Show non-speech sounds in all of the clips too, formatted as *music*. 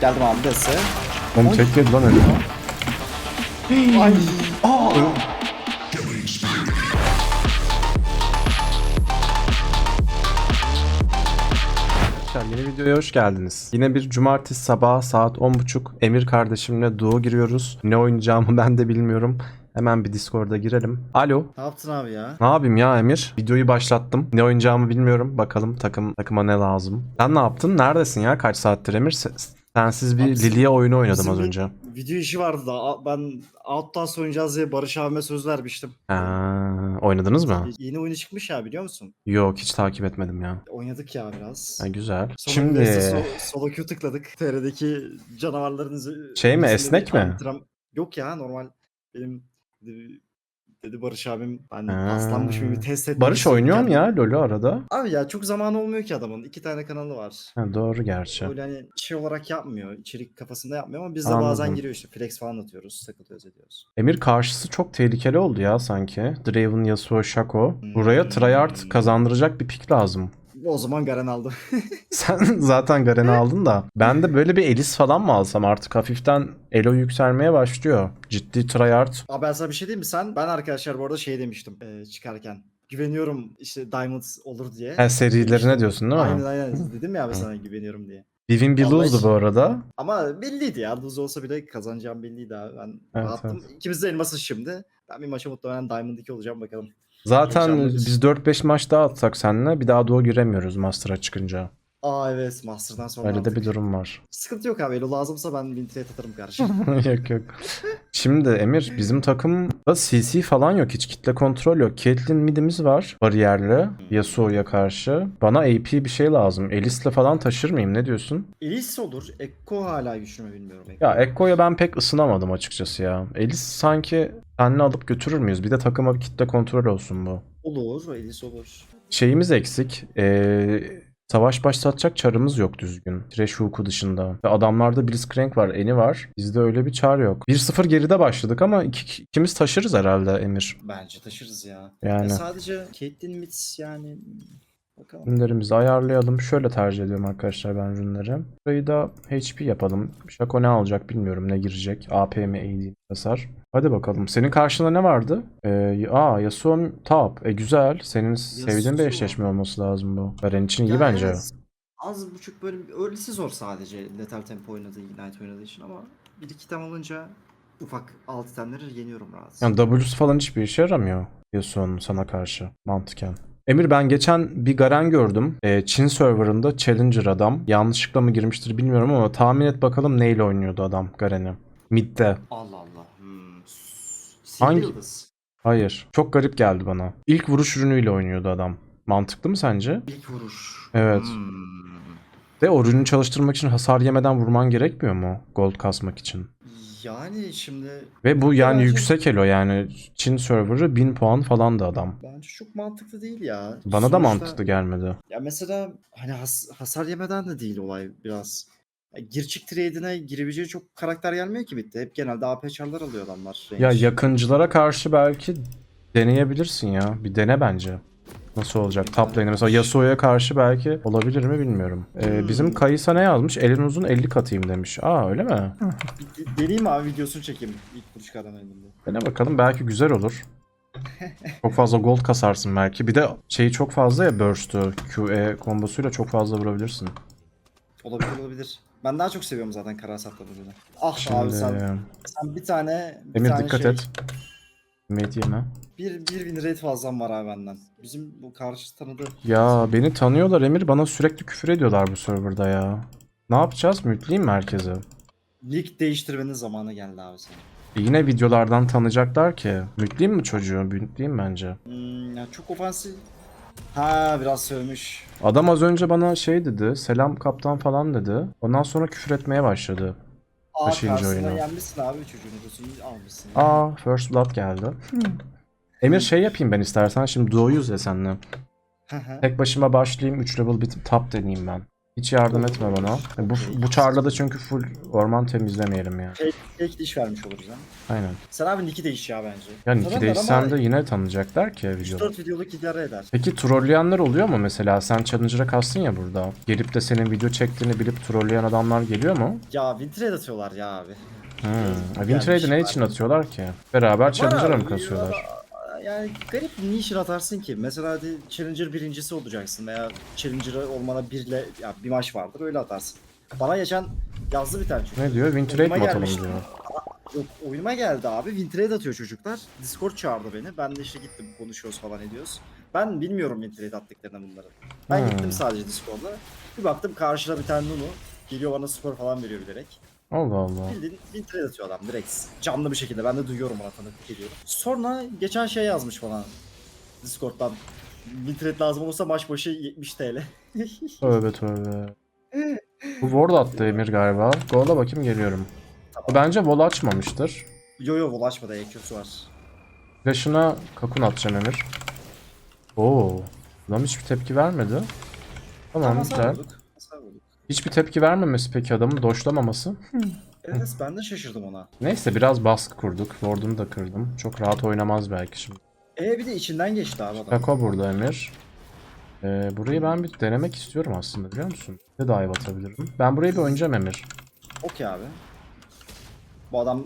Geldim abi dese. Oğlum tek yedi lan herif. Ay. Aa! Arkadaşlar yeni videoya hoş geldiniz. Yine bir cumartesi sabahı saat 10.30 Emir kardeşimle duo giriyoruz. Ne oynayacağımı *laughs* ben de bilmiyorum. Hemen bir Discord'a girelim. Alo. Ne yaptın abi ya? Ne yapayım ya Emir? Videoyu başlattım. Ne oynayacağımı bilmiyorum. Bakalım takım takıma ne lazım. Sen ne yaptın? Neredesin ya? Kaç saattir Emir? Se- Sensiz bir Lilia oyunu oynadım az önce. Video işi vardı da ben Outlast oynayacağız diye Barış abime söz vermiştim. Ha, oynadınız mı? Yeni oyunu çıkmış ya biliyor musun? Yok hiç takip etmedim ya. Oynadık ya biraz. Ha, güzel. Sonra Şimdi so- solo queue tıkladık. TR'deki canavarların Şey mi, esnek mi? antrenman- Yok ya normal. Benim dedi, dedi Barış abim ben Ha. paslanmış bir test etmek Barış oynuyor mu ya LoL'ü arada? Abi ya çok zamanı olmuyor ki adamın. İki tane kanalı var. Ha, doğru gerçi. Öyle hani şey olarak yapmıyor. içerik kafasında yapmıyor ama biz de Anladım. bazen giriyor işte. Flex falan atıyoruz. Takılıyoruz ediyoruz. Emir karşısı çok tehlikeli oldu ya sanki. Draven, Yasuo, Shaco. Hmm. Buraya tryhard kazandıracak bir pick lazım. O zaman Garen aldı. *laughs* Sen zaten Garen'i aldın da. Ben de böyle bir Elis falan mı alsam artık hafiften Elo yükselmeye başlıyor. Ciddi tryhard. Abi ben sana bir şey diyeyim mi? Sen ben arkadaşlar bu arada şey demiştim e, çıkarken. Güveniyorum işte Diamond olur diye. Ha, serilerine diyorsun değil mi? Aynen aynen. Dedim ya abi sana güveniyorum diye. Bir win bir lose'du bu arada. Ama belliydi ya. Lose olsa bile kazanacağım belliydi abi. Ben Evet, rahattım. İkimiz de elmasız şimdi. Ben bir maça muhtemelen Diamond 2 olacağım bakalım. Zaten biz 4-5 maç daha atsak seninle bir daha doğu giremiyoruz Master'a çıkınca. Aa evet Master'dan sonra Öyle de bir durum var. Sıkıntı yok abi. Elo lazımsa ben bin trade atarım kardeşim. *laughs* yok yok. Şimdi Emir bizim takımda CC falan yok. Hiç kitle kontrol yok. Caitlyn midimiz var. Bariyerli. Yasuo'ya karşı. Bana AP bir şey lazım. Elis'le falan taşır mıyım? Ne diyorsun? Elis olur. Ekko hala güçlü mü bilmiyorum. Ya Ekko'ya ben pek ısınamadım açıkçası ya. Elis sanki seninle alıp götürür müyüz? Bir de takıma bir kitle kontrol olsun bu. Olur. Elis olur. Şeyimiz eksik. Ee, savaş başlatacak çarımız yok düzgün. Thresh Hook'u dışında. Ve adamlarda Blitzcrank var, Eni var. Bizde öyle bir çar yok. 1-0 geride başladık ama iki, ikimiz taşırız herhalde Emir. Bence taşırız ya. Yani. Ya sadece Caitlyn Mitz yani bakalım. Ürünlerimizi ayarlayalım. Şöyle tercih ediyorum arkadaşlar ben ürünleri. Burayı da HP yapalım. Şako ne alacak bilmiyorum ne girecek. AP mi AD hasar. Hadi bakalım. Senin karşında ne vardı? Ee, aa Yasuo top. E güzel. Senin sevdiğin bir Yasuo. eşleşme olması lazım bu. Garen için iyi Ya bence. evet, az buçuk böyle öğlesi zor sadece Lethal Tempo oynadığı, Ignite oynadığı için ama bir iki tam olunca ufak alt itemleri yeniyorum rahat. Yani W'su falan hiçbir işe yaramıyor Yasuo'nun sana karşı mantıken. Emir ben geçen bir Garen gördüm. Ee, Çin serverında Challenger adam. Yanlışlıkla mı girmiştir bilmiyorum ama tahmin et bakalım neyle oynuyordu adam Garen'i. Mid'de. Allah Allah. Hmm. Hangi- Hangi? Yıldız. Hayır. Çok garip geldi bana. İlk vuruş ürünüyle oynuyordu adam. Mantıklı mı sence? İlk vuruş. Evet. Hmm. De o ürünü çalıştırmak için hasar yemeden vurman gerekmiyor mu? Gold kasmak için. Yani şimdi Ve bu yani Bence- yüksek elo yani Çin serverı 1000 puan falan da adam. bence çok mantıklı değil ya. Bana da Sonuçta- mantıklı gelmedi. Ya mesela hani has- hasar yemeden de değil olay biraz. Ya gir çık trade'ine girebileceği çok karakter gelmiyor ki bitti. Hep genelde AP çarlar alıyor adamlar. Ya range. yakıncılara karşı belki deneyebilirsin ya. Bir dene bence. Nasıl olacak? Top lane'e mesela Yasuo'ya karşı belki olabilir mi bilmiyorum. Ee, Hmm. bizim Kayısa ne yazmış? Elin uzun 50 katayım demiş. Aa öyle mi? *laughs* De- Deneyeyim abi videosunu çekeyim. İlk vuruş kadar elimde. Dene bakalım belki güzel olur. *laughs* çok fazla gold kasarsın belki. Bir de şeyi çok fazla ya burst'ü. QE kombosuyla çok fazla vurabilirsin. Olabilir olabilir. Ben daha çok seviyorum zaten kara hasatlı ürünü. Ah Şimdi abi sen, sen bir tane bir Emir tane dikkat şey, et. Mate yeme. Bir, bir win rate fazlam var abi benden. Bizim bu karşı tanıdığı. Ya beni tanıyorlar Emir. Bana sürekli küfür ediyorlar bu serverda ya. Ne yapacağız? Mütleyeyim mi herkese? Lig değiştirmenin zamanı geldi abi senin. E Yine videolardan tanıyacaklar ki. Mütleyeyim mi çocuğu? Mütleyeyim bence. Hmm, ya çok ofansif. Ha biraz sövmüş. Adam az önce bana şey dedi. Selam kaptan falan dedi. Ondan sonra küfür etmeye başladı. Aa Kaçıncı karşısına oyunu? yenmişsin abi çocuğunu. Gözünü almışsın. Aa First Blood geldi. Emir şey yapayım ben istersen. Şimdi duo'yuz ya hı. Tek başıma başlayayım. 3 level bitip top deneyeyim ben. Hiç yardım etme bana. Bu, bu çarla da çünkü full orman temizlemeyelim ya. Fake, fake diş vermiş oluruz ha. Aynen. Sen abi Nick'i değiş ya bence. Yani iki Tanırlar değişsem ama de yine tanıyacaklar ki videoda. 3-4 videoluk idare eder. Peki trolleyenler oluyor mu mesela? Sen Challenger'a kastın ya burada. Gelip de senin video çektiğini bilip trolleyen adamlar geliyor mu? Ya Wintrade atıyorlar ya abi. Hmm. Wintrade'i ne için atıyorlar ki? Beraber Challenger'a mı kasıyorlar? Ya- Yani garip niçin atarsın ki? Mesela hadi Challenger birincisi olacaksın veya Challenger olmana birle ya bir maç vardır öyle atarsın. Bana geçen yazdı bir tane çocuk. Ne diyor? Oyunuma mi atalım gelmişti. diyor. Yok oyunuma geldi abi. Wintrade atıyor çocuklar. Discord çağırdı beni. Ben de işte gittim konuşuyoruz falan ediyoruz. Ben bilmiyorum Wintrade attıklarını bunların. Ben Hmm. gittim sadece Discord'da. Bir baktım karşıda bir tane Nunu. Geliyor bana skor falan veriyor bilerek. Allah Allah. Bildiğin Wintrade atıyor adam direkt. Canlı bir şekilde. Ben de duyuyorum ona tanıklık ediyorum. Sonra geçen şey yazmış bana. Discord'dan. Wintrade lazım olursa maç başı 70 TL. Tövbe tövbe. Bu ward attı Emir galiba. Goal'a bakayım geliyorum. Bu bence wall açmamıştır. yo yo ulaşmadı EQ'su var. Flash'ına kakun atacağım Emir. Oo. Adam hiçbir tepki vermedi. Tamam Tamam, güzel. vurduk. Hiçbir tepki vermemesi peki adamın doşlamaması. Evet ben de şaşırdım ona. Neyse biraz baskı kurduk. Ward'unu da kırdım. Çok rahat oynamaz belki şimdi. E bir de içinden geçti abi adam. Kako burada Emir. Ee, burayı ben bir denemek istiyorum aslında biliyor musun? Ne dive atabilirim? Ben burayı bir oynayacağım Emir. Okey abi. Bu adam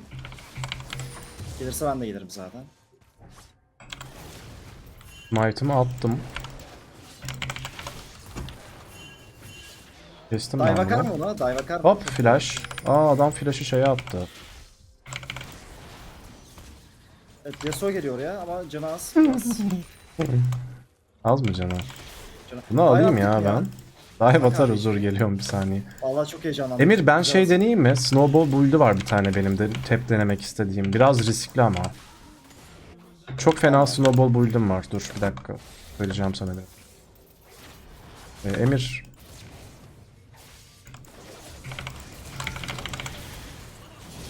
gelirse ben de gelirim zaten. Smite'ımı attım. Kestim ben bakar bunu. mı ona? Dive bakar mı? Hop flash. Aa adam flash'ı şeye attı. Evet Yasuo geliyor ya ama canı az. *laughs* Az mı? Canı- Bunu alayım Dive ya attık ben. Dive Bak atar abi. huzur geliyorum bir saniye. Vallahi çok heyecanlandım. Emir ben Biraz- şey deneyeyim mi? Snowball build'ü var bir tane benim de tep denemek istediğim. Biraz riskli ama. Çok fena snowball build'üm var. Dur bir dakika. Söyleyeceğim sana bir. Ee, Emir.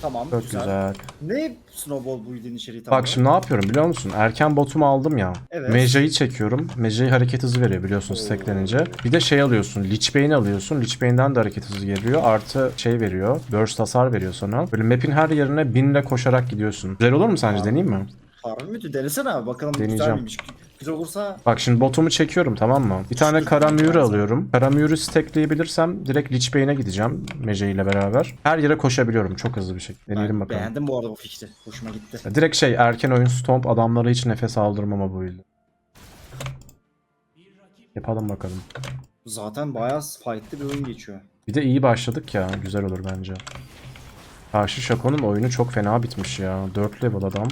Tamam Çok güzel. güzel. Ne Snowball build'in içeriği tam Bak şimdi ne yapıyorum biliyor musun? Erken botumu aldım ya. Evet. Meja'yı çekiyorum. Meja'yı hareket hızı veriyor biliyorsun Oo. stacklenince. Bir de şey alıyorsun. Lich Bane'i alıyorsun. Lich Bane'den de hareket hızı geliyor. Artı şey veriyor. Burst hasar veriyor sana. Böyle map'in her yerine binle koşarak gidiyorsun. Güzel olur mu sence? Deneyeyim mi? Harbi mi? Denesene abi bakalım güzel Deneyeceğim. miymiş. Güzel olursa Bak şimdi botumu çekiyorum tamam mı? Bir tane Şurada kara bir mühür tane. alıyorum. Kara mühürü stackleyebilirsem direkt Lich Bane'e gideceğim. Meje ile beraber. Her yere koşabiliyorum çok hızlı bir şekilde. Deneyelim ben bakalım. beğendim bu arada bu fikri. Hoşuma gitti. Direkt şey erken oyun stomp adamlara hiç nefes aldırmama bu ilde. Yapalım bakalım. Zaten bayağı fight'lı bir oyun geçiyor. Bir de iyi başladık ya. Güzel olur bence. Karşı Shaco'nun oyunu çok fena bitmiş ya. 4 level adam.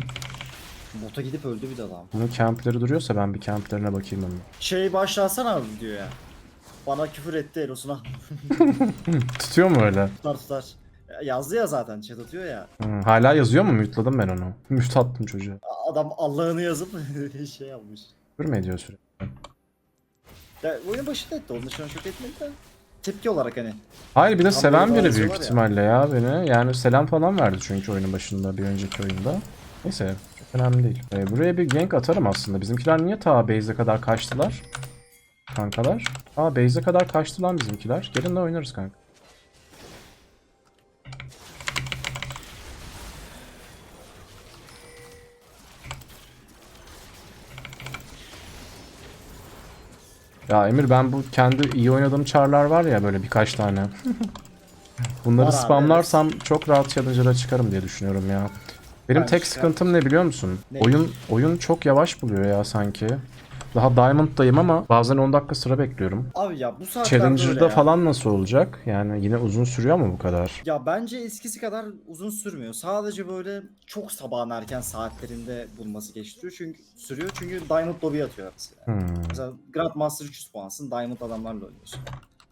Bota gidip öldü bir de adam. Bunun campleri duruyorsa ben bir camplerine bakayım onun. Şey başlasana abi videoya. Bana küfür etti Eros'una. *laughs* Tutuyor mu öyle? tutar tutar. Ya Yazdı ya zaten chat atıyor ya. Hı, hala yazıyor mu? Mute'ladım ben onu. *laughs* Mute attım çocuğa. Adam Allah'ını yazıp *laughs* şey yapmış. Küfür mü ediyor sürekli? Ya oyun başında etti. Onun dışında çok etmedi de. Tepki olarak hani. Hayır bir de seven biri büyük yazıyorlar ya. ihtimalle ya beni. Yani selam falan verdi çünkü oyunun başında bir önceki oyunda. Neyse çok önemli değil. Ee, buraya bir gank atarım aslında. Bizimkiler niye ta base'e kadar kaçtılar? Kankalar. Aa base'e kadar kaçtı lan bizimkiler. Gelin de oynarız kanka. Ya Emir ben bu kendi iyi oynadığım charlar var ya böyle birkaç tane. *laughs* Bunları spamlarsam çok rahat challenger'a çıkarım diye düşünüyorum ya. Benim Ben tek sıkıntım ne biliyor musun? Ne? Oyun oyun çok yavaş buluyor ya sanki. Daha Diamond'dayım ama bazen 10 dakika sıra bekliyorum. Abi ya bu saatlerde öyle Challenger'da ya. falan nasıl olacak? Yani yine uzun sürüyor mu bu kadar? Ya bence eskisi kadar uzun sürmüyor. Sadece böyle çok sabahın erken saatlerinde bulması geçtiriyor. Çünkü sürüyor çünkü Diamond lobby atıyor mesela. Hmm, Mesela Grandmaster 300 puansın Diamond adamlarla oynuyorsun.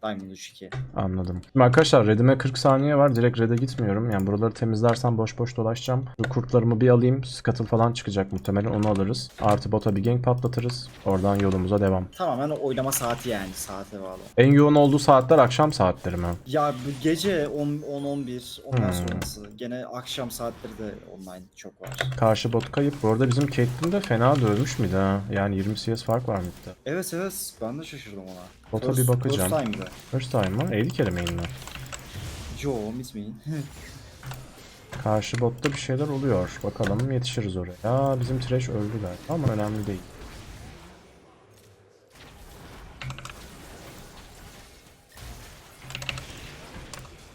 Diamond 3-2. anladım. Şimdi arkadaşlar redime 40 saniye var. Direkt red'e gitmiyorum. Yani buraları temizlersem boş boş dolaşacağım. Şu kurtlarımı bir alayım. Scuttle falan çıkacak muhtemelen onu alırız. Artı bota bir gank patlatırız. Oradan yolumuza devam. Tamamen oynama saati yani saate bağlı. En yoğun olduğu saatler akşam saatleri mi? Ya bu gece 10-11 ondan Hmm. sonrası. Gene akşam saatleri de online çok var. Karşı bot kayıp. Bu arada bizim Caitlyn de fena dövmüş müydü ha? Yani 20 CS fark var mıydı? Evet evet ben de şaşırdım ona. Bota bir bakacağım. First time'dı. First time mı? 50 kere main mi? Yo, miss me. *laughs* Karşı botta bir şeyler oluyor. Bakalım yetişiriz oraya. Ya bizim trash öldü galiba ama önemli değil.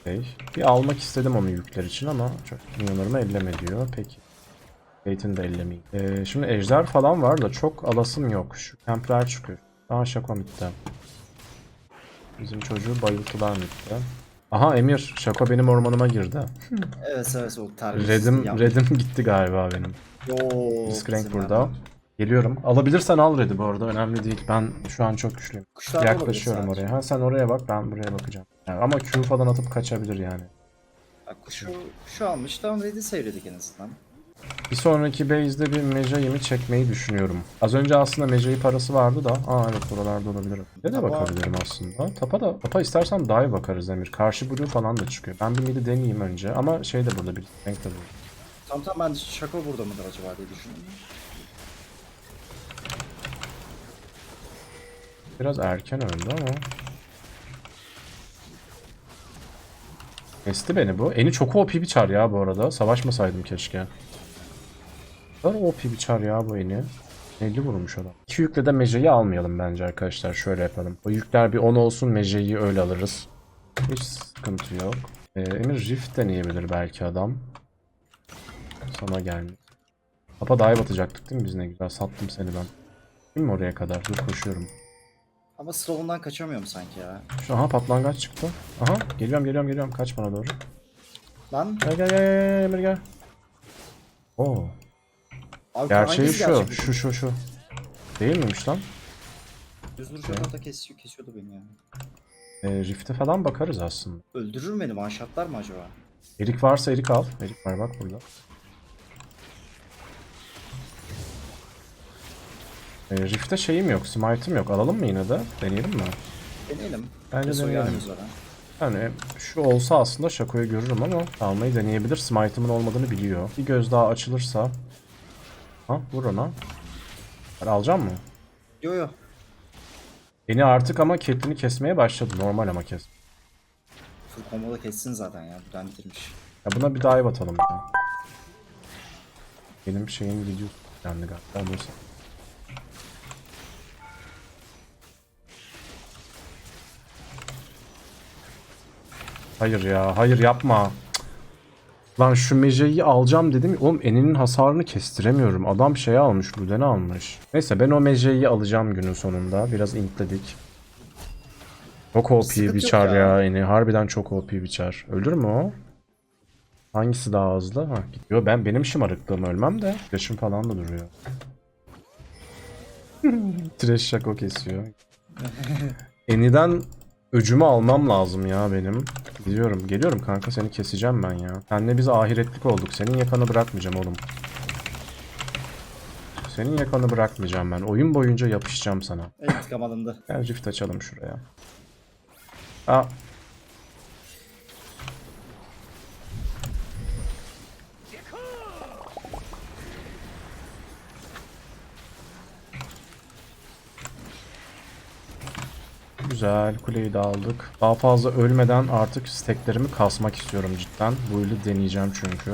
Şey, bir almak istedim onu yükler için ama çok minyonlarımı elleme diyor. Peki. Gate'ini de ellemeyeyim. Ee, şimdi ejder falan var da çok alasım yok. Şu kempler çıkıyor. Aa şaka bitti. Bizim çocuğu bayıltılar bitti. Aha Emir, Şako benim ormanıma girdi. evet evet o terbiyesiz. Redim. Redim gitti galiba benim. Yo. Risk rank bizim burada. Geliyorum. Alabilirsen al Red'i bu arada. Önemli değil. Ben şu an çok güçlüyüm. Kuşlar Yaklaşıyorum oraya. Ha sen oraya bak ben buraya bakacağım. Yani ama Q falan atıp kaçabilir yani. Bak kuşu, kuşu almış tamam ready seyredik en azından. Bir sonraki base'de bir Mejai'mi çekmeyi düşünüyorum. Az önce aslında Mejai parası vardı da. Aa evet buralarda olabilir. Bir de bakabilirim aslında. Tapa da Tapa istersen dive bakarız Emir. Karşı blue falan da çıkıyor. Ben bir midi deneyeyim önce. Ama şey de burada bir renk de burada. Tam tam ben şaka burada mıdır acaba diye düşündüm. Biraz erken öldü ama. Kesti beni bu. Eni çok OP bir çar ya bu arada. Savaşmasaydım keşke. Kadar OP bir çar ya bu Eni. 50 vurmuş adam. İki yükle de Meja'yı almayalım bence arkadaşlar. Şöyle yapalım. O yükler bir 10 olsun Meja'yı öyle alırız. Hiç sıkıntı yok. Ee, Emir Rift deneyebilir belki adam. Sana gelmiş. Papa dive atacaktık değil mi biz ne güzel. Sattım seni ben. Değil mi oraya kadar? Dur koşuyorum. Ama slow'undan kaçamıyorum sanki ya. Şu aha patlangaç çıktı. Aha geliyorum geliyorum geliyorum kaç bana doğru. Lan Gel gel gel gel Emir gel. Oo. Abi Gerçeği hangisi şu. gerçek? Şu şu şu. Değil miymiş lan? Düz vuruşlarla da kesiyor, kesiyordu beni ya. Ee, Rift'e falan bakarız aslında. Öldürür mü beni manşatlar mı acaba? Erik varsa erik al. Erik var bak burada. Ee, Rift'te şeyim yok. Smite'ım yok. Alalım mı yine de? Deneyelim mi? Deneyelim. Bence Yasuo deneyelim. gelmiyor sonra. Yani şu olsa aslında Şako'yu görürüm ama almayı deneyebilir. Smite'ımın olmadığını biliyor. Bir göz daha açılırsa. Ha vur ona. Ben alacağım mı? Yo yo. Beni artık ama Catelyn'i kesmeye başladı. Normal ama kes. Full combo'da kessin zaten ya. Buradan bitirmiş. Ya buna bir dive atalım ya. Benim şeyin videosu kendi galiba. Neyse. Hayır ya, hayır yapma. Lan şu Mejai'yi alacağım dedim. Oğlum eninin hasarını kestiremiyorum. Adam şey almış, Luden'i almış. Neyse ben o Mejai'yi alacağım günün sonunda. Biraz intledik. Çok OP Sıkıntı bir yok çar ya. ya eni. Harbiden çok OP bir çar. Ölür mü o? Hangisi daha hızlı? Ha gidiyor. Ben benim şımarıklığım ölmem de. Yaşım falan da duruyor. *laughs* Trash şako kesiyor. *laughs* Eniden öcümü almam lazım ya benim. Gidiyorum. Geliyorum kanka seni keseceğim ben ya. Senle biz ahiretlik olduk. Senin yakanı bırakmayacağım oğlum. Senin yakanı bırakmayacağım ben. Oyun boyunca yapışacağım sana. Evet intikam alındı. Gel rift açalım şuraya. Aa. Güzel kuleyi de aldık. Daha fazla ölmeden artık steklerimi kasmak istiyorum cidden. Bu yılı deneyeceğim çünkü.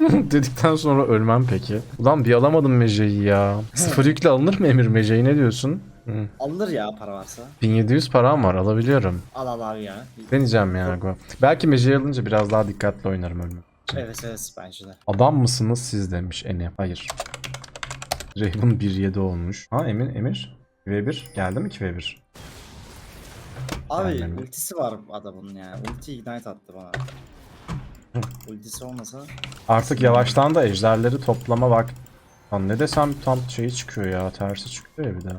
*laughs* Dedikten sonra ölmem peki. Ulan bir alamadım Mejai'yi ya. Sıfır yükle alınır mı Emir Mejai ne diyorsun? Hı. Alınır ya para varsa. 1700 param var alabiliyorum. Al al al ya. Deneyeceğim ya. Go. Belki Mejai alınca biraz daha dikkatli oynarım ölmem. Evet evet bence de. Adam mısınız siz demiş Eni. Hayır. Raven 1.7 olmuş. Ha Emin Emir. 2v1 geldi mi 2v1? Abi Aynen. ultisi var adamın ya. Ulti ignite attı bana. Ultisi olmasa Artık yavaştan da ejderleri toplama bak. Lan ne desem tam şeyi çıkıyor ya. Tersi çıkıyor ya bir de.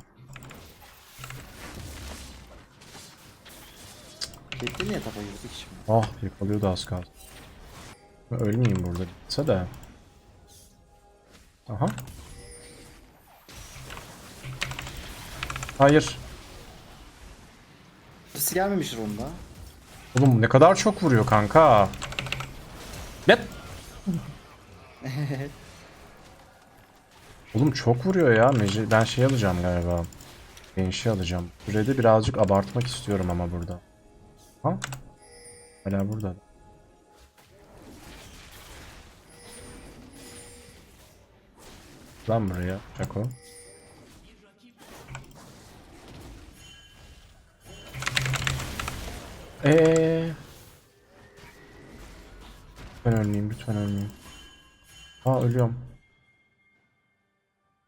Bekle niye tapa girdik şimdi? Ah yakalıyordu az kaldı. Ben Ölmeyeyim burada gitse de. Aha. Hayır. Ultisi gelmemiştir onda. Oğlum ne kadar çok vuruyor kanka. Yet. *laughs* Oğlum çok vuruyor ya. Ben şey alacağım galiba. Gençi alacağım. Sürede birazcık abartmak istiyorum ama burada. Ha? Hala burada. Lan buraya. Çako. Eee. Lütfen ölmeyeyim, lütfen ölmeyeyim. Aa ölüyorum.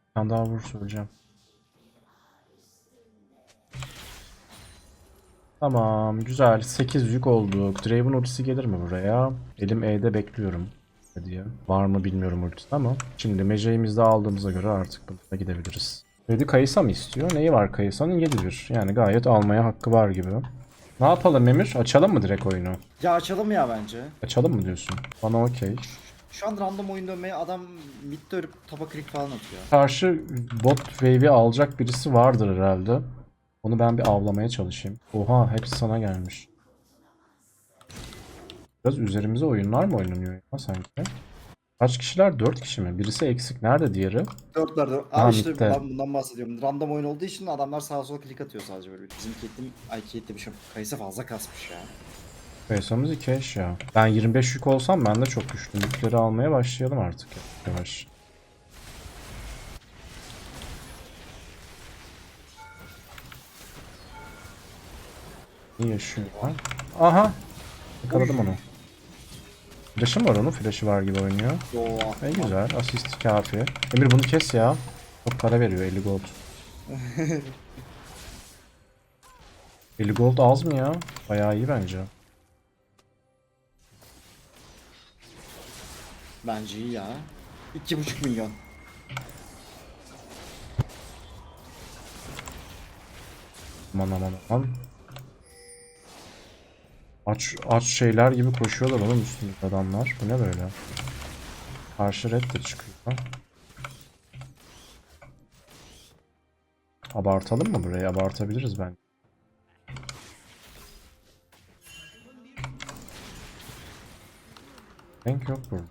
Bir tane daha vurursa öleceğim. Tamam, güzel. 8 yük olduk. Draven ultisi gelir mi buraya? Elim E'de bekliyorum. Diye. Var mı bilmiyorum ultisi ama. Şimdi meceğimizi de aldığımıza göre artık bununla gidebiliriz. Dedi Kayısa mı istiyor? Neyi var Kayısa'nın? 7-1. Yani gayet almaya hakkı var gibi. Ne yapalım Emir? Açalım mı direkt oyunu? Ya açalım ya bence. Açalım mı diyorsun? Bana okey. Şu an random oyun dönmeye adam midde ölüp topa klik falan atıyor. Karşı bot wave'i alacak birisi vardır herhalde. Onu ben bir avlamaya çalışayım. Oha hepsi sana gelmiş. Biraz üzerimize oyunlar mı oynanıyor ya sanki? Kaç kişiler? 4 kişi mi? Birisi eksik. Nerede diğeri? Dörtler dört. Ha, Abi işte midde. ben bundan bahsediyorum. Random oyun olduğu için adamlar sağa sola klik atıyor sadece böyle. Bizim kettim, ay kettim şu kayısı fazla kasmış ya. Kaysamız 2 eş ya. Ben 25 yük olsam ben de çok güçlü. Yükleri almaya başlayalım artık ya. Yavaş. İyi yaşıyor. Aha! Yakaladım onu. Flash'ı mı var onun? Flash'ı var gibi oynuyor. Yo. E güzel. Asist kafi. Emir bunu kes ya. Çok para veriyor 50 gold. *laughs* 50 gold az mı ya? Bayağı iyi bence. Bence iyi ya. 2,5 milyon. Aman aman aman. Aç, aç şeyler gibi koşuyorlar oğlum üstümüzde adamlar. Bu ne böyle? Karşı red de çıkıyor. Abartalım mı burayı? Abartabiliriz ben. Renk yok burada.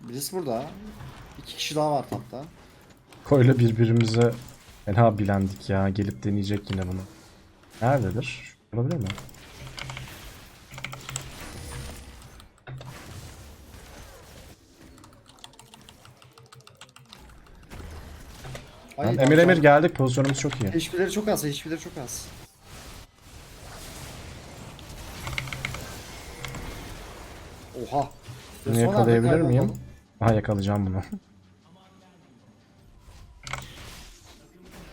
Birisi burada. İki kişi daha var hatta. Koyla birbirimize fena bilendik ya. Gelip deneyecek yine bunu. Nerededir? Olabilir mi? Ay, Tamam, Emir Emir geldik. Pozisyonumuz çok iyi. HP'leri çok az, HP'leri çok az. Oha. Bunu Son anda yakalayabilir kaybolmalı. miyim? Aha yakalayacağım bunu.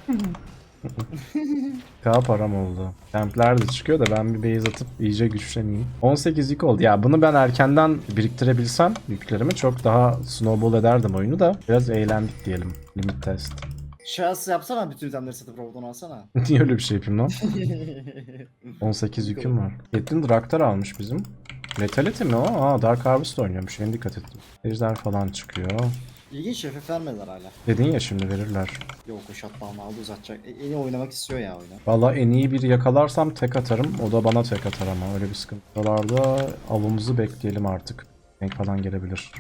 *laughs* K param oldu. Campler de çıkıyor da ben bir base atıp iyice güçleneyim. 18 yük oldu. Ya bunu ben erkenden biriktirebilsem yüklerimi çok daha snowball ederdim oyunu da. Biraz eğlendik diyelim. Limit test. Şahıs yapsana bütün itemleri satıp robotunu alsana. *laughs* Niye öyle bir şey yapayım lan? *laughs* 18 yüküm var. Caitlyn Draktar almış bizim. Letality mi o? Aa Dark Harvest oynuyormuş. Yeni dikkat ettim. Ejder falan çıkıyor. İlginç FF vermediler hala. Dedin ya şimdi verirler. Yok o shutdown'u aldı uzatacak. E, en iyi oynamak istiyor ya oyunu. Valla en iyi bir yakalarsam tek atarım. O da bana tek atar ama öyle bir sıkıntılarda avımızı bekleyelim artık. Renk falan gelebilir.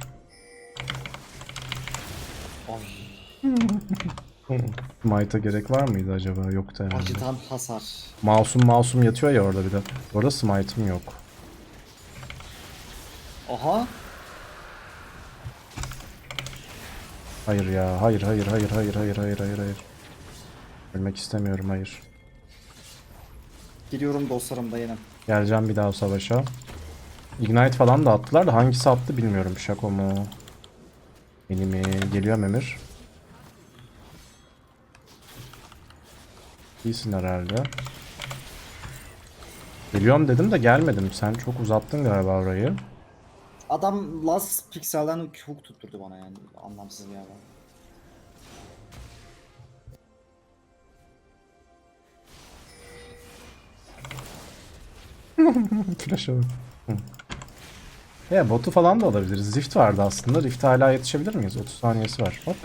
Ay. *laughs* Smite'a gerek var mıydı acaba? Yoktu herhalde. Acıtan hasar. Masum masum yatıyor ya orada bir de. Orada smite'ım yok. Aha. Hayır ya. Hayır hayır hayır hayır hayır hayır hayır hayır. Ölmek istemiyorum hayır. Geliyorum dostlarım dayanın. Geleceğim bir daha savaşa. Ignite falan da attılar da hangisi attı bilmiyorum. Şako mu? Beni mi? Geliyor Emir. İyisin herhalde. Geliyorum dedim de gelmedim. Sen çok uzattın galiba orayı. Adam last pixel'den hook tutturdu bana yani. Anlamsız bir adam. *laughs* Flash'a bak. Ya botu falan da alabiliriz. Rift vardı aslında. Rift'e hala yetişebilir miyiz? 30 saniyesi var. Hop.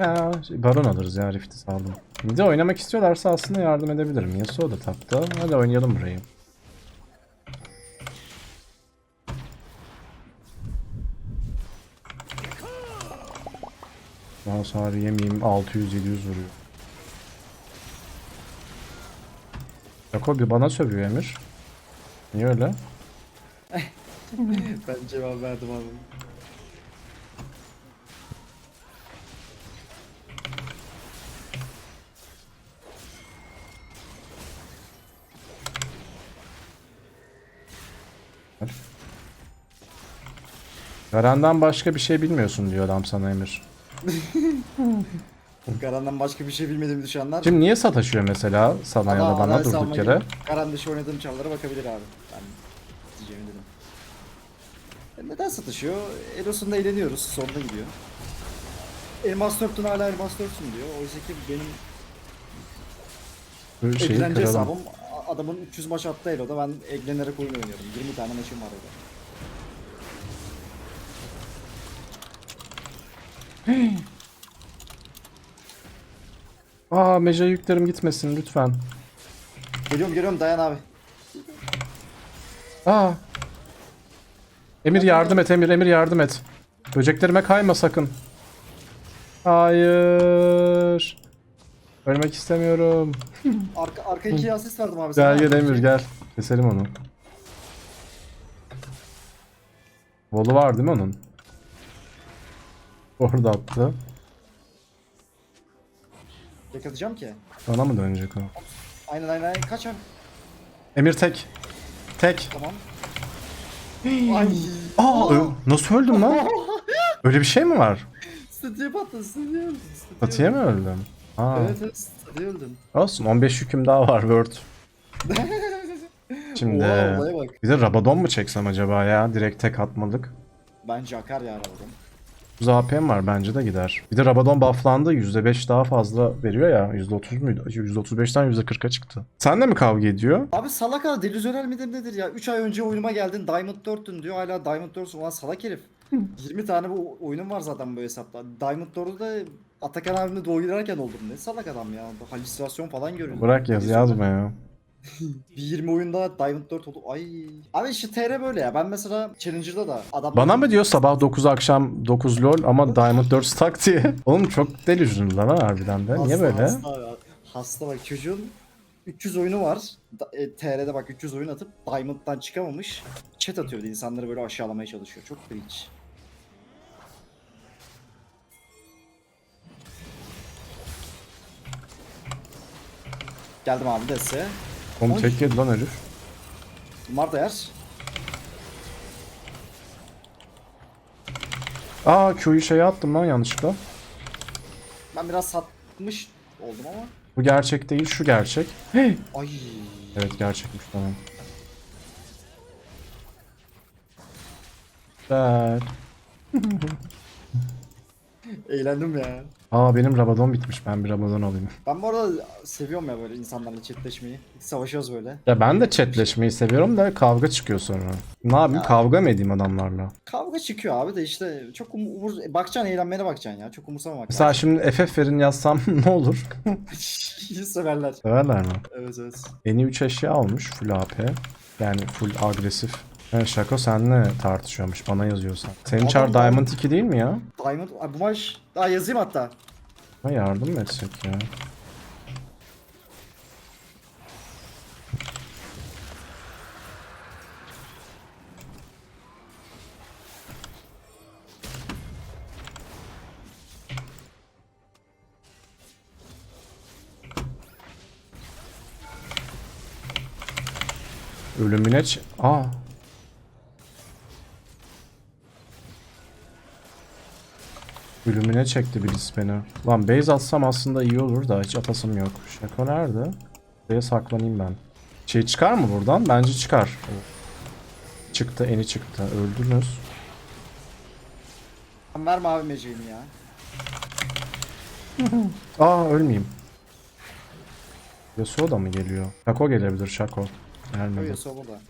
Ya, şey, baron alırız ya Rift'i saldım. Bir de oynamak istiyorlarsa aslında yardım edebilirim. Yasuo da tapta. Hadi oynayalım burayı. Hasar yemeyeyim 600-700 vuruyor. Şako bir bana sövüyor Emir. Niye öyle? *laughs* ben cevap verdim abi. Garen'den başka bir şey bilmiyorsun diyor adam sana Emir. *laughs* Garan'dan başka bir şey bilmediğimi düşünenler Şimdi niye sataşıyor mesela sana ya da Ana- bana durduk yere? Garan dışı oynadığım çarlara bakabilir abi. Ben diyeceğimi dedim. E neden satışıyor? Eros'unda eğleniyoruz. Sonunda gidiyor. Elmas 4'tün hala Elmas 4'sün diyor. Oysa ki benim Bu şeyi eğlence kıralım. hesabım adamın 300 maç attı Elo'da ben eğlenerek oyun oynuyorum. 20 tane maçım var orada. Aa meca yüklerim gitmesin lütfen. Geliyorum geliyorum dayan abi. Aa. Emir yardım et Emir Emir yardım et. Böceklerime kayma sakın. Hayır. Ölmek istemiyorum. Arka, arka ikiye asist verdim abi. Gel gel Emir gel. Keselim onu. Volu var değil mi onun? Orada attı. Yakalayacağım ki. Bana mı dönecek o? Aynen aynen aynen. Kaç. Emir tek. Tek. Tamam. Ay. Aa ö- nasıl öldüm lan? *laughs* Öyle bir şey mi var? Stadyeye patladı. Öldün. stadyeye Patiye mi öldüm? Aa. Evet evet stadyeye öldün. Olsun 15 yüküm daha var Word. *laughs* Şimdi Oha olaya bak. bir de Rabadon mu çeksem acaba ya? Direkt tek atmalık. Bence akar ya arabadan. 100 AP'm var bence de gider. Bir de Rabadon bufflandı %5 daha fazla veriyor ya. %30 muydu? %35'ten %40'a çıktı. Sen de mi kavga ediyor? Abi salak ha delüzyonel midir nedir ya? 3 ay önce oyunuma geldin Diamond 4'tün diyor hala Diamond 4'sün ulan salak herif. 20 tane bu oyunum var zaten bu hesapta. Diamond 4'ü de Atakan abimle doyurarken oldum ne salak adam ya. Halüsinasyon falan görüyorum. Bırak yaz yazma ya. *laughs* Bir 20 oyunda Diamond 4 oldu. Ay. Abi işte TR böyle ya. Ben mesela Challenger'da da adam Bana mı diyor sabah 9 akşam 9 lol ama Diamond 4 stack diye? *laughs* Oğlum çok deli lan ha harbiden de. Niye böyle? Hasta, abi. hasta bak çocuğun 300 oyunu var. Da- e, TR'de bak 300 oyun atıp Diamond'dan çıkamamış. Chat atıyordu insanları böyle aşağılamaya çalışıyor. Çok cringe. Geldim abi de size. Oğlum Oy. tek yedi lan herif. Bunlar da yer. Aa Q'yu şeye attım lan yanlışlıkla. Ben biraz satmış oldum ama. Bu gerçek değil şu gerçek. Hey. Ay. Evet gerçekmiş tamam. *laughs* Güzel. Eğlendim ya. Aa benim Rabadon bitmiş. Ben bir Rabadon alayım. Ben bu arada seviyorum ya böyle insanlarla chatleşmeyi. Savaşıyoruz böyle. Ya ben de chatleşmeyi seviyorum da kavga çıkıyor sonra. Ne yapayım? Kavga mı edeyim adamlarla? Kavga çıkıyor abi de işte çok um umur bakacaksın eğlenmene bakacaksın ya. Çok umursamamak Mesela şimdi FF verin yazsam *laughs* ne olur? İyi *laughs* severler. Severler mi? Evet evet. Eni 3 eşya almış full AP. Yani full agresif. Evet Şako senle tartışıyormuş bana yazıyorsan. Senin çar Adam- Diamond 2 değil mi ya? Diamond, Ay, bu maç daha yazayım hatta. Ha yardım mı etsek ya? Ölümüne ç- Aa. Ölümüne çekti birisi beni. Lan base atsam aslında iyi olur da hiç atasım yok. Şako nerede? Buraya saklanayım ben. Şey çıkar mı buradan? Bence çıkar. Çıktı, eni çıktı. Öldünüz. Sen verme abi meceğini ya. *laughs* Aa ölmeyeyim. Yasuo da mı geliyor? Şako gelebilir Şako. Gelmedi. Koyuyorsa burada.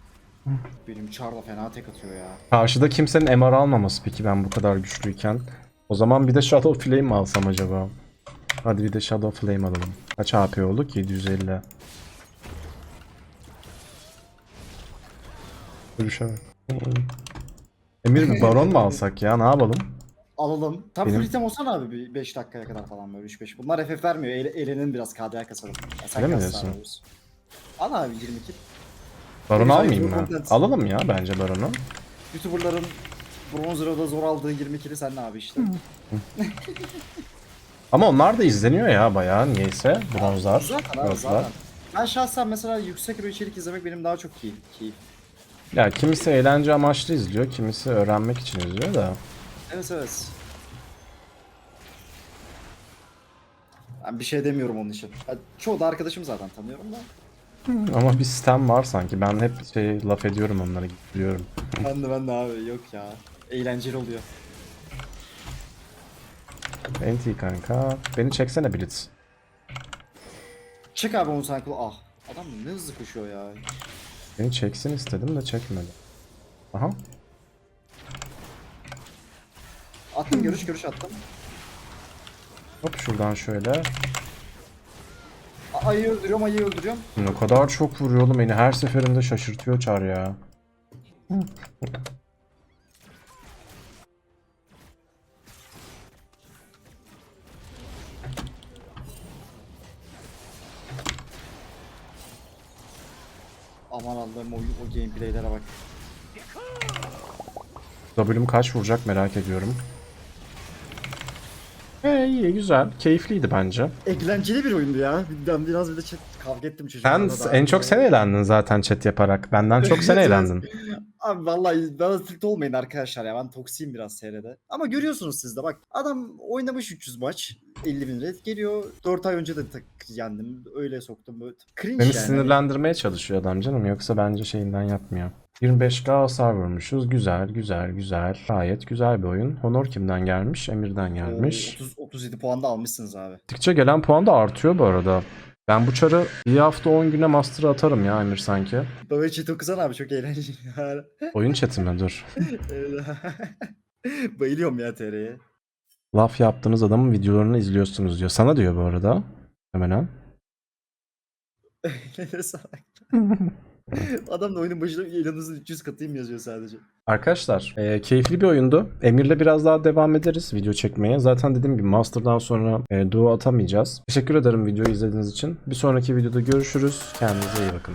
Benim çar da fena tek atıyor ya. Karşıda kimsenin MR almaması peki ben bu kadar güçlüyken. O zaman bir de Shadow Flame mi alsam acaba? Hadi bir de Shadow Flame alalım. Kaç AP olduk? 750. Görüşe. Emir bir baron mu alsak ya? Ne yapalım? Alalım. Tam Benim- full item olsana abi bir 5 dakikaya kadar falan böyle 3-5. Bunlar FF vermiyor. El, elinin biraz KDA kasalım. Öyle mi diyorsun? Al abi 22. Baron almayayım mı? Alalım ya bence Baron'u. YouTuber'ların Bronzer'da zor aldığı 22'li sen ne abi işte. Ama onlar da izleniyor ya bayağı niyeyse. Bronzlar. Zaten abi Bronzlar. zaten. Ben şahsen mesela yüksek elo içerik izlemek benim daha çok keyif. keyif. Ya kimisi eğlence amaçlı izliyor, kimisi öğrenmek için izliyor da. Evet evet. Ben bir şey demiyorum onun için. Ya, çoğu da arkadaşım zaten tanıyorum da. Ama bir sistem var sanki. Ben hep şey laf ediyorum onlara gidiyorum. Ben de ben de abi yok ya. Eğlenceli oluyor. NT kanka. Beni çeksene Blitz. Çık abi onu sen kula. Ah. Adam ne hızlı koşuyor ya. Beni çeksin istedim de çekmedi. Aha. Attım görüş görüş attım. Hop şuradan şöyle. A- Ayıyı öldürüyorum ayıyı öldürüyorum. Ne kadar çok vuruyor oğlum beni. Her seferinde şaşırtıyor Çar ya. Aman Allah'ım o, o gameplaylere bak. W'm kaç vuracak merak ediyorum. Ee, iyi güzel. Keyifliydi bence. Eğlenceli bir oyundu ya. Ben biraz bir de chat kavga ettim çocuklarla. Sen daha en önce. çok sen eğlendin zaten chat yaparak. Benden çok sen *laughs* eğlendin. Abi vallahi bana tilt olmayın arkadaşlar ya. Ben toksiyim biraz SR'de. Ama görüyorsunuz siz de bak. Adam oynamış 300 maç. 50 bin red geliyor. 4 ay önce de tak yendim. Öyle soktum böyle. Cringe Beni yani. sinirlendirmeye çalışıyor adam canım. Yoksa bence şeyinden yapmıyor. 25k hasar vurmuşuz. Güzel, güzel, güzel. Gayet güzel bir oyun. Honor kimden gelmiş? Emir'den Oo, gelmiş. 30, 37 puan da almışsınız abi. Gittikçe gelen puan da artıyor bu arada. Ben bu çarı bir hafta 10 güne master'a atarım ya Emir sanki. Baba chat okusana abi çok eğlenceli. *laughs* Oyun chatime dur. Evet. *laughs* Bayılıyorum ya TR'ye. Laf yaptığınız adamın videolarını izliyorsunuz diyor. Sana diyor bu arada. Hemen. *laughs* Ne salak. *laughs* Adam da oyunun başında elinizin 300 katıyım yazıyor sadece. Arkadaşlar e, keyifli bir oyundu. Emir'le biraz daha devam ederiz video çekmeye. Zaten dediğim gibi Master'dan sonra e, duo atamayacağız. Teşekkür ederim videoyu izlediğiniz için. Bir sonraki videoda görüşürüz. Kendinize iyi bakın.